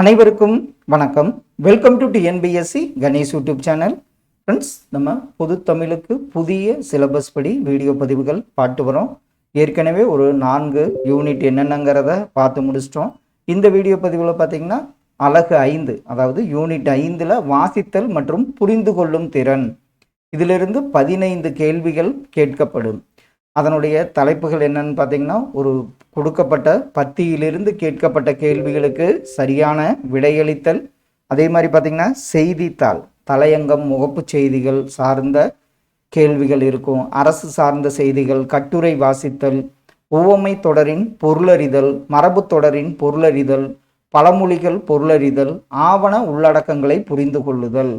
அனைவருக்கும் வணக்கம். Welcome to TNPSC Ganesh YouTube channel friends நம்ம பொது தமிழுக்கு புதிய சிலபஸ் படி வீடியோ பதிவுகள் பாட்டு வரோம் ஏற்கனவே ஒரு நான்கு யூனிட் என்னென்னங்கிறத பார்த்து முடிச்சிட்டோம். இந்த வீடியோ பதிவில் பார்த்தீங்கன்னா அழகு ஐந்து அதாவது யூனிட் ஐந்தில் வாசித்தல் மற்றும் புரிந்து கொள்ளும் திறன். இதிலிருந்து பதினைந்து கேள்விகள் கேட்கப்படும். அதனுடைய தலைப்புகள் என்னன்னு பார்த்தீங்கன்னா ஒரு கொடுக்கப்பட்ட பத்தியிலிருந்து கேட்கப்பட்ட கேள்விகளுக்கு சரியான விடையளித்தல் அதே மாதிரி பார்த்தீங்கன்னா செய்தித்தாள் தலையங்கம் முகப்புச் செய்திகள் சார்ந்த கேள்விகள் இருக்கும் அரசு சார்ந்த செய்திகள் கட்டுரை வாசித்தல் உவமை தொடரின் பொருளறிதல் மரபு தொடரின் பொருளறிதல் பழமொழிகள் பொருளறிதல் ஆவண உள்ளடக்கங்களை புரிந்து கொள்ளுதல்.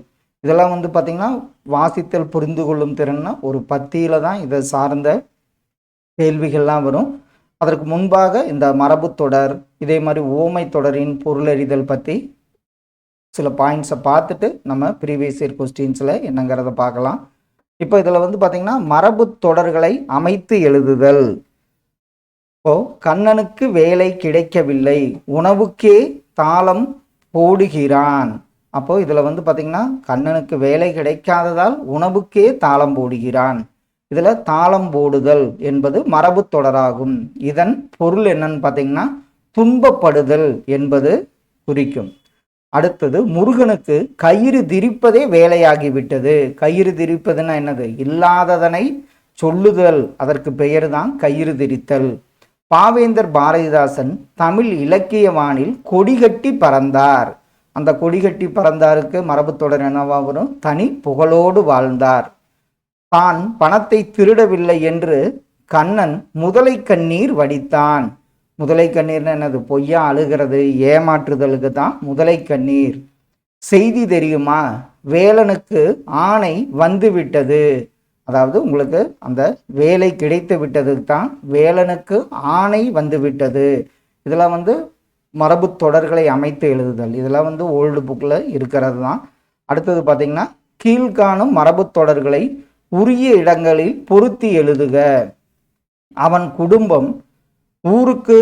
இதெல்லாம் வந்து பார்த்திங்கன்னா வாசித்தல் புரிந்து கொள்ளும் திறன்னா ஒரு பத்தியில் தான் இதை சார்ந்த கேள்விகள்லாம் வரும். அதற்கு முன்பாக இந்த மரபு தொடர் இதே மாதிரி ஓமை தொடரின் பொருளறிதல் பற்றி சில பாயிண்ட்ஸை பார்த்துட்டு நம்ம ப்ரீவியஸ் இயர் கொஸ்டின்ஸில் என்னங்கிறத பார்க்கலாம். இப்போ இதில் வந்து பார்த்திங்கன்னா மரபு தொடர்களை அமைத்து எழுதுதல். இப்போ கண்ணனுக்கு வேலை கிடைக்கவில்லை உணவுக்கே தாளம் போடுகிறான். அப்போது இதில் வந்து பார்த்திங்கன்னா கண்ணனுக்கு வேலை கிடைக்காததால் உணவுக்கே தாளம் போடுகிறான். இதில் தாளம் போடுதல் என்பது மரபு தொடராகும். இதன் பொருள் என்னன்னு பார்த்தீங்கன்னா துன்பப்படுதல் என்பது குறிக்கும். அடுத்தது முருகனுக்கு கயிறு திரிப்பதே வேலையாகிவிட்டது. கயிறு திரிப்பதுன்னா என்னது? இல்லாததனை சொல்லுதல். அதற்கு பெயர் தான் கயிறு திரித்தல். பாவேந்தர் பாரதிதாசன் தமிழ் இலக்கியவானில் கொடிகட்டி பறந்தார். அந்த கொடிகட்டி பறந்தாருக்கு மரபு தொடர் என்னவா வரும் தனி புகழோடு வாழ்ந்தார். தான் பணத்தை திருடவில்லை என்று கண்ணன் முதலை கண்ணீர் வடித்தான். முதலை கண்ணீர்னு என்னது? பொய்யா அழுகிறது ஏமாற்றுதலுக்கு தான் முதலை கண்ணீர். செய்தி தெரியுமா? வேலனுக்கு ஆணை வந்து விட்டது அதாவது உங்களுக்கு அந்த வேலை கிடைத்து விட்டது தான் வேலனுக்கு ஆணை வந்து விட்டது இதெல்லாம் வந்து மரபு தொடர்களை அமைத்து எழுதுதல். இதெல்லாம் வந்து ஓல்டு புக்கில் இருக்கிறது தான். அடுத்தது பார்த்தீங்கன்னா கீழ்காணும் மரபு தொடர்களை உரிய இடங்களில் பொருத்தி எழுதுக. அவன் குடும்பம் ஊருக்கு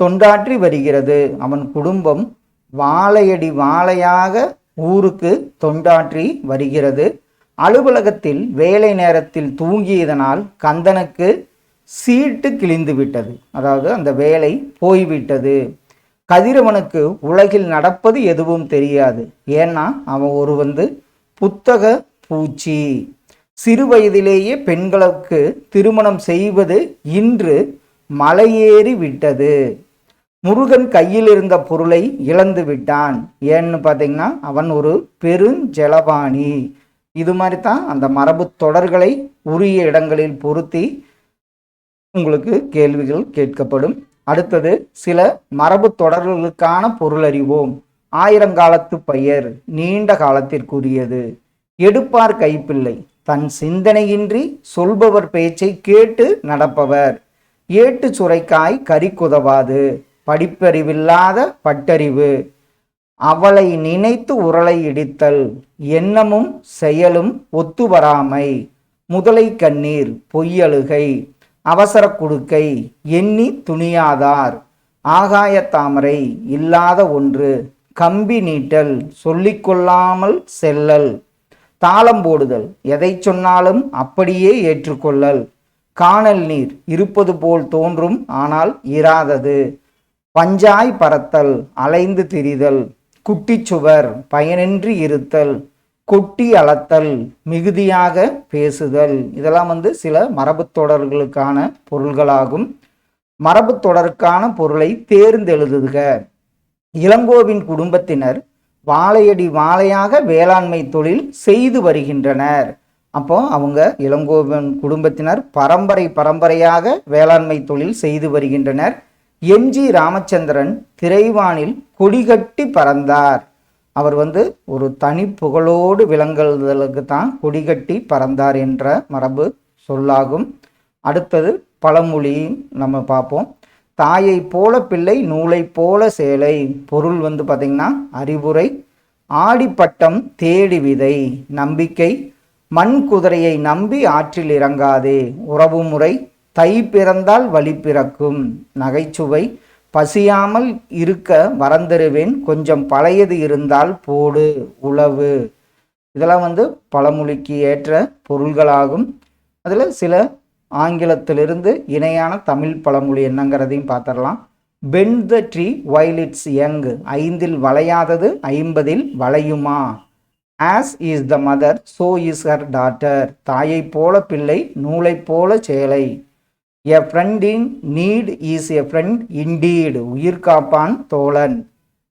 தொண்டாற்றி வருகிறது. அவன் குடும்பம் வாழையடி வாழையாக ஊருக்கு தொண்டாற்றி வருகிறது. அலுவலகத்தில் வேலை நேரத்தில் தூங்கியதனால் கந்தனுக்கு சீட்டு கிழிந்து விட்டது. அதாவது அந்த வேலை போய்விட்டது. கதிரவனுக்கு உலகில் நடப்பது எதுவும் தெரியாது. ஏன்னா அவன் ஒரு வந்து புத்தக பூச்சி. சிறு வயதிலேயே பெண்களுக்கு திருமணம் செய்வது இன்று மலையேறி விட்டது. முருகன் கையில் இருந்த பொருளை இழந்து விட்டான். ஏன்னு பார்த்தீங்கன்னா அவன் ஒரு பெருஞ்செலவாணி இது மாதிரி தான் அந்த மரபு தொடர்களை உரிய இடங்களில் பொருத்தி உங்களுக்கு கேள்விகள் கேட்கப்படும். அடுத்தது சில மரபு தொடர்களுக்கான பொருள் அறிவோம் ஆயிரங்காலத்து பெயர் நீண்ட காலத்திற்குரியது. எடுப்பார் கைப்பிள்ளை. தன் சிந்தனையின்றி சொல்பவர் பேச்சை கேட்டு நடப்பவர். ஏட்டு சுரைக்காய் கறி குதவாது படிப்பறிவில்லாத பட்டறிவு. அவளை நினைத்து உரலை இடித்தல் எண்ணமும் செயலும் ஒத்து வராமை. முதலை கண்ணீர் பொய்யழுகை அவசர குடுக்கை எண்ணி துணியாதார். ஆகாய தாமரை இல்லாத ஒன்று கம்பி நீட்டல் சொல்லிக்கொள்ளாமல் செல்லல். தாளம் போடுதல். எதை சொன்னாலும் அப்படியே ஏற்றுக்கொள்ளல். காணல் நீர் இருப்பது போல் தோன்றும் ஆனால் இராதது. பஞ்சாய் பறத்தல் அலைந்து திரிதல். குட்டிச்சுவர் பயனின்றி இருத்தல். கொட்டி அளத்தல் மிகுதியாக பேசுதல். இதெல்லாம் வந்து சில மரபு தொடர்களுக்கான பொருள்களாகும். மரபு தொடருக்கான பொருளை தேர்ந்தெழுதுக. இளங்கோவின் குடும்பத்தினர் வாழையடி வாழையாக வேளாண்மை தொழில் செய்து வருகின்றனர். அப்போ அவங்க இளங்கோவன் குடும்பத்தினர் பரம்பரை பரம்பரையாக வேளாண்மை தொழில் செய்து வருகின்றனர். எம்ஜி ராமச்சந்திரன் திரைவானில் கொடிகட்டி பறந்தார். அவர் வந்து ஒரு தனி புகழோடு விளங்குதலுக்கு தான் கொடிகட்டி பறந்தார் என்ற மரபு சொல்லாகும். அடுத்தது பழமொழியும் நம்ம பார்ப்போம். தாயை போல பிள்ளை நூலை போல சேலை. பொருள் வந்து பார்த்திங்கன்னா அறிவுரை ஆடிப்பட்டம் தேடி விதை நம்பிக்கை. மண் குதிரையை நம்பி ஆற்றில் இறங்காதே. உறவுமுறை தை பிறந்தால் வழி பிறக்கும். நகைச்சுவை பசியாமல் இருக்க வரந்தருவேன். கொஞ்சம் பழையது இருந்தால் போடு உழவு. இதெல்லாம் வந்து பழமொழிக்கு ஏற்ற பொருள்களாகும். அதில் சில ஆங்கிலத்திலிருந்து இணையான தமிழ் பழமொழி என்னங்கிறதையும் பார்த்துடலாம். Bend the tree while it's young ஐந்தில் வளையாதது ஐம்பதில் வளையுமா? As is the mother so is her daughter தாயைப் போல பிள்ளை நூலைப் போல சேலை. A friend in need is a friend indeed உயிர் காப்பான் தோழன்.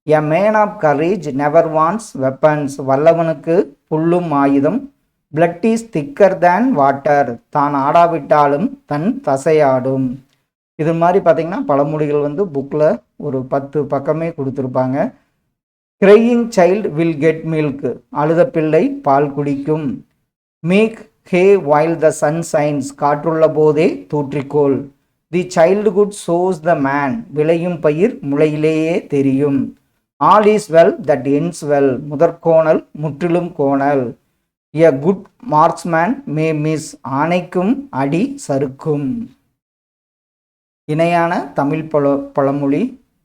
A man of courage never wants weapons வல்லவனுக்கு புல்லும் ஆயுதம் பிளட் இஸ் திக்கர் தேன் வாட்டர் தான் ஆடாவிட்டாலும் தன் தசையாடும். இது மாதிரி பார்த்தீங்கன்னா பழமொழிகள் வந்து புக்கில் ஒரு பத்து பக்கமே கொடுத்துருப்பாங்க. Crying child will get milk அழுத பிள்ளை பால் குடிக்கும். Make hay while the sun shines காற்றுள்ள போதே தூற்றிக்கோள். The childhood shows the man விளையும் பயிர் முளையிலேயே தெரியும். All is well that ends well முதற்கோணல் முற்றிலும் கோணல். A good marksman may miss ஆணைக்கும் அடி சறுக்கும். இணையான தமிழ் பழ பழமொழி.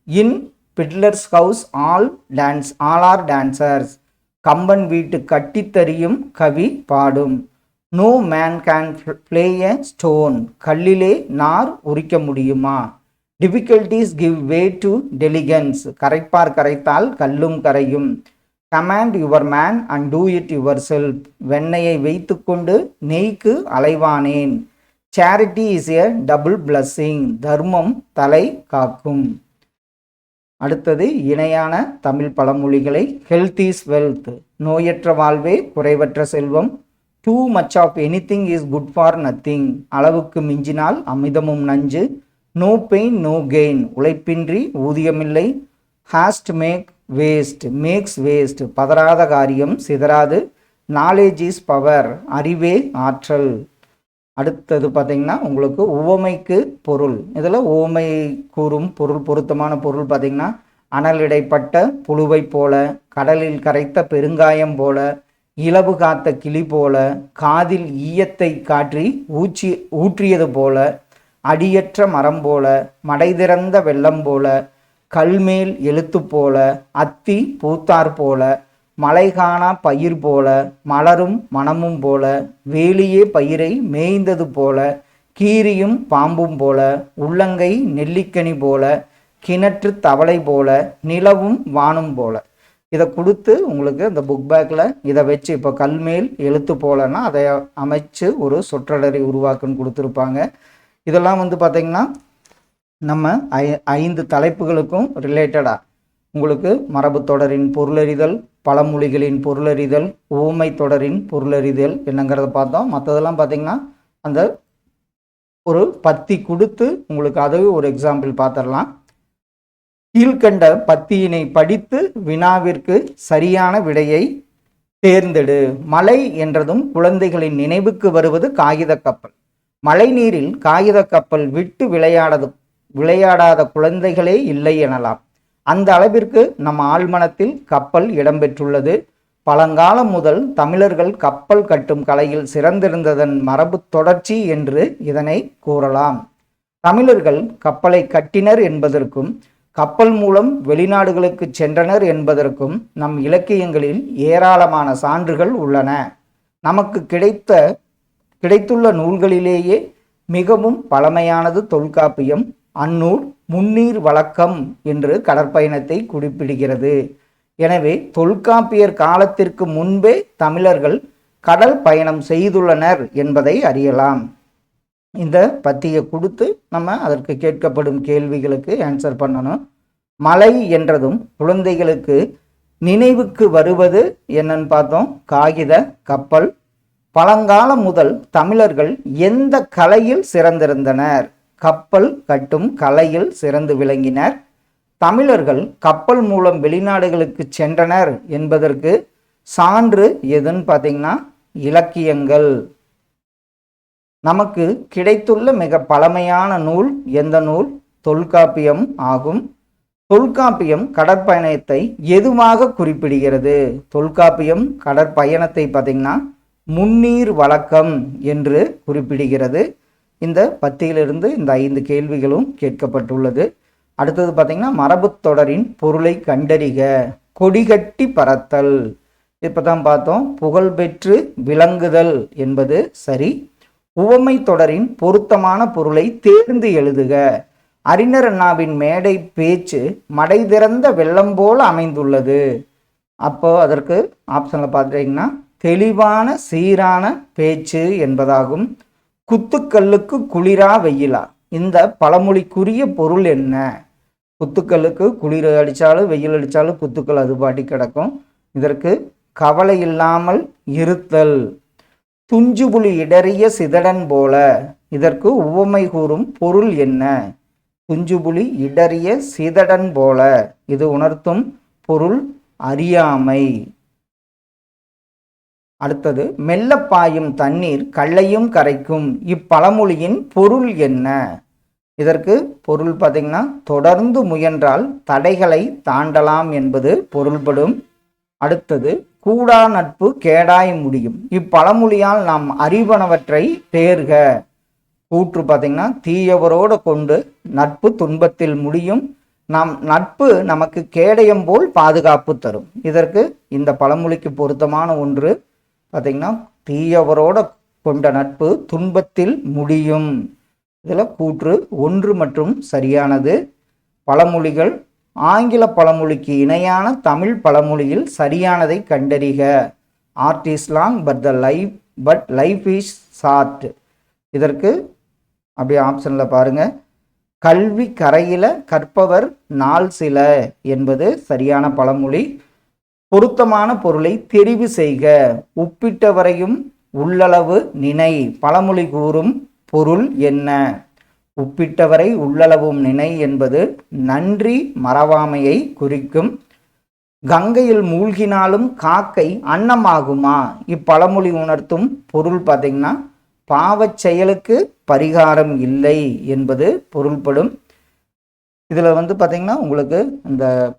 In fiddler's house all dance all are dancers Kamban வீட்டு கட்டித்தறியும் கவி பாடும். No man can flay a stone கல்லிலே நார் உரிக்க முடியுமா? Difficulties give way to diligence கரைப்பார் கரைத்தால் கல்லும் கரையும். Command your man and do it yourself வெண்ணையை வைத்துக்கொண்டு நெய்க்கு அலைவானேன். Charity is a double blessing தர்மம் தலை காக்கும். அடுத்தது இணையான தமிழ் பழமொழிகளை ஹெல்த் இஸ் வெல்த் நோயற்ற வாழ்வே குறைவற்ற செல்வம். Too much of any thing is good for nothing அளவுக்கு மிஞ்சினால் அமிதமும் நஞ்சு. நோ பெயின் நோ கெயின் உழைப்பின்றி ஊதியமில்லை. Haste make waste makes waste பதறாத காரியம் சிதறாது நாலேஜ் இஸ் பவர் அறிவே ஆற்றல். அடுத்தது பார்த்தீங்கன்னா உங்களுக்கு உவமைக்கு பொருள். இதில் உவமை கூறும் பொருள் பொருத்தமான பொருள் பார்த்தீங்கன்னா அனலிடைப்பட்ட புழுவை போல கடலில் கரைத்த பெருங்காயம் போல இலவு காத்த கிளி போல காதில் ஈயத்தை காற்றி ஊச்சி ஊற்றியது போல அடியற்ற மரம் போல மடை திறந்த வெள்ளம் போல கல்மேல் எழுத்து போல அத்தி பூத்தார் போல மலைகாணா பயிர் போல மலரும் மனமும் போல வேலியே பயிரை மேய்ந்தது போல கீரியும் பாம்பும் போல உள்ளங்கை நெல்லிக்கனி போல கிணற்று தவளை போல நிலவும் வானும் போல. இதை கொடுத்து உங்களுக்கு இந்த புக் பேக்கில் இதை வச்சு இப்போ கல்மேல் எழுத்து போலன்னா அதை அமைச்சு ஒரு சொற்றொடரை உருவாக்குன்னு கொடுத்துருப்பாங்க. இதெல்லாம் வந்து பார்த்திங்கன்னா நம்ம ஐ ஐந்து தலைப்புகளுக்கும் ரிலேட்டடாக உங்களுக்கு மரபு தொடரின் பொருளறிதல் பழமொழிகளின் பொருளறிதல் ஊமை தொடரின் பொருளறிதல் என்னங்கிறத பார்த்தோம். மற்றதெல்லாம் பார்த்தீங்கன்னா அந்த ஒரு பத்தி கொடுத்து உங்களுக்கு அதுவே ஒரு எக்ஸாம்பிள் பார்த்துடலாம். கீழ்கண்ட பத்தியினை படித்து வினாவிற்கு சரியான விடையை தேர்ந்தெடு. மலை என்றதும் குழந்தைகளின் நினைவுக்கு வருவது காகித கப்பல். மழை நீரில் காகித கப்பல் விட்டு விளையாடது விளையாடாத குழந்தைகளே இல்லை எனலாம். அந்த அளவிற்கு நம் ஆழ்மனத்தில் கப்பல் இடம்பெற்றுள்ளது. பழங்காலம் முதல் தமிழர்கள் கப்பல் கட்டும் கலையில் சிறந்திருந்ததன் மரபு தொடர்ச்சி என்று இதனை கூறலாம். தமிழர்கள் கப்பலை கட்டினர் என்பதற்கும் கப்பல் மூலம் வெளிநாடுகளுக்கு சென்றனர் என்பதற்கும் நம் இலக்கியங்களில் ஏராளமான சான்றுகள் உள்ளன. நமக்கு கிடைத்த கிடைத்துள்ள நூல்களிலேயே மிகவும் பழமையானது தொல்காப்பியம் அந்நூல் முன்னீர் வழக்கம் என்று கடற்பயணத்தை குறிப்பிடுகிறது. எனவே தொல்காப்பியர் காலத்திற்கு முன்பே தமிழர்கள் கடல் பயணம் செய்துள்ளனர் என்பதை அறியலாம். இந்த பத்தியை கொடுத்து நம்ம அதற்கு கேட்கப்படும் கேள்விகளுக்கு ஆன்சர் பண்ணணும். மலை என்றதும் குழந்தைகளுக்கு நினைவுக்கு வருவது என்னன்னு பார்த்தோம். காகித கப்பல். பழங்காலம் முதல் தமிழர்கள் எந்த கலையில் சிறந்திருந்தனர்? கப்பல் கட்டும் கலையில் சிறந்து விளங்கினர். தமிழர்கள் கப்பல் மூலம் வெளிநாடுகளுக்கு சென்றனர் என்பதற்கு சான்று எதுன்னு பார்த்தீங்கன்னா இலக்கியங்கள். நமக்கு கிடைத்துள்ள மிக பழமையான நூல் எந்த நூல்? தொல்காப்பியம் ஆகும். தொல்காப்பியம் கடற்பயணத்தை எதுவாக குறிப்பிடுகிறது? தொல்காப்பியம் கடற்பயணத்தை பார்த்தீங்கன்னா முன்னீர் வழக்கம் என்று குறிப்பிடுகிறது. இந்த பத்தியிலிருந்து இந்த ஐந்து கேள்விகளும் கேட்கப்பட்டுள்ளது. அடுத்தது பார்த்தீங்கன்னா மரபு தொடரின் பொருளை கண்டறிக. கொடிகட்டி பறத்தல். இப்போ தான் பார்த்தோம் புகழ்பெற்று விளங்குதல் என்பது சரி. உவமை தொடரின் பொருத்தமான பொருளை தேர்ந்து எழுதுக. அறிஞர் அண்ணாவின் மேடை பேச்சு மடை திறந்த வெள்ளம் போல் அமைந்துள்ளது. அப்போ அதற்கு ஆப்ஷனில் பார்த்துட்டிங்கன்னா தெளிவான சீரான பேச்சு என்பதாகும். குத்துக்கல்லுக்கு குளிரா வெயிலா? இந்த பழமொழிக்குரிய பொருள் என்ன? குத்துக்கல்லுக்கு குளிர் அடித்தாலும் வெயில் அடித்தாலும் குத்துக்கள் அது பாட்டி கிடக்கும். இதற்கு கவலை இல்லாமல் இருத்தல். துஞ்சுபுலி இடறிய சிதடன் போல. இதற்கு உவமை கூறும் பொருள் என்ன? துஞ்சுபுலி இடறிய சிதடன் போல. இது உணர்த்தும் பொருள் அறியாமை. அடுத்தது மெல்ல பாயும் தண்ணீர் கல்லையும் கரைக்கும் இப்பழமொழியின் பொருள் என்ன? இதற்கு பொருள் பார்த்தீங்கன்னா தொடர்ந்து முயன்றால் தடைகளை தாண்டலாம் என்பது பொருள்படும். அடுத்தது கூடா நட்பு கேடாய் முடியும். இப்பழமொழியால் நாம் அறிவனவற்றை தேர்க. கூற்று பார்த்தீங்கன்னா தீயவரோடு கொண்டு நட்பு துன்பத்தில் முடியும். நாம் நட்பு நமக்கு கேடயம் போல் பாதுகாப்பு தரும். இதற்கு இந்த பழமொழிக்கு பொருத்தமான ஒன்று பார்த்தீங்கன்னா தீயவரோட கொண்ட நட்பு துன்பத்தில் முடியும். இதில் கூற்று ஒன்று மற்றும் சரியானது. பழமொழிகள் ஆங்கில பழமொழிக்கு இணையான தமிழ் பழமொழியில் சரியானதை கண்டறிக. Art is long but the life but life is short இதற்கு அப்படியே ஆப்ஷனில் பாருங்கள் கல்வி கரையில் கற்பவர் நாள் சில என்பது சரியான பழமொழி. பொருத்தமான பொருளை தெரிவு செய்க. உப்பிட்டவரையும் உள்ளளவு நினை. பழமொழி கூறும் பொருள் என்ன? உப்பிட்டவரை உள்ளளவும் நினை என்பது நன்றி மறவாமையை குறிக்கும். கங்கையில் மூழ்கினாலும் காக்கை அன்னமாகுமா? இப்பழமொழி உணர்த்தும் பொருள் பார்த்தீங்கன்னா பாவச் செயலுக்கு பரிகாரம் இல்லை என்பது பொருள்படும். இதில் வந்து பார்த்திங்கன்னா உங்களுக்கு இந்த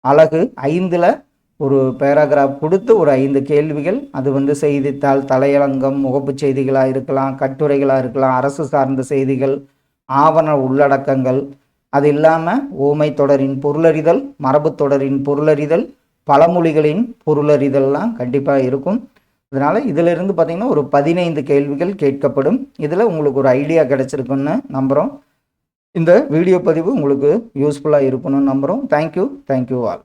அழகு ஐந்தில் ஒரு பேராகிராஃப் கொடுத்து ஒரு ஐந்து கேள்விகள். அது வந்து செய்தித்தாள் தலையலங்கம் முகப்புச் செய்திகளாக இருக்கலாம் கட்டுரைகளாக இருக்கலாம் அரசு சார்ந்த செய்திகள் ஆவண உள்ளடக்கங்கள். அது இல்லாமல் ஓமை தொடரின் பொருளறிதல் மரபு தொடரின் பொருளறிதல் பழமொழிகளின் பொருளறிதல்லாம் கண்டிப்பாக இருக்கும். அதனால் இதிலிருந்து பார்த்திங்கன்னா ஒரு பதினைந்து கேள்விகள் கேட்கப்படும். இதில் உங்களுக்கு ஒரு ஐடியா கிடச்சிருக்குன்னு நம்புகிறோம் இந்த வீடியோ பதிவு உங்களுக்கு யூஸ்ஃபுல்லாக இருக்கணும்னு நம்புகிறோம் தேங்க்யூ தேங்க்யூ ஆல்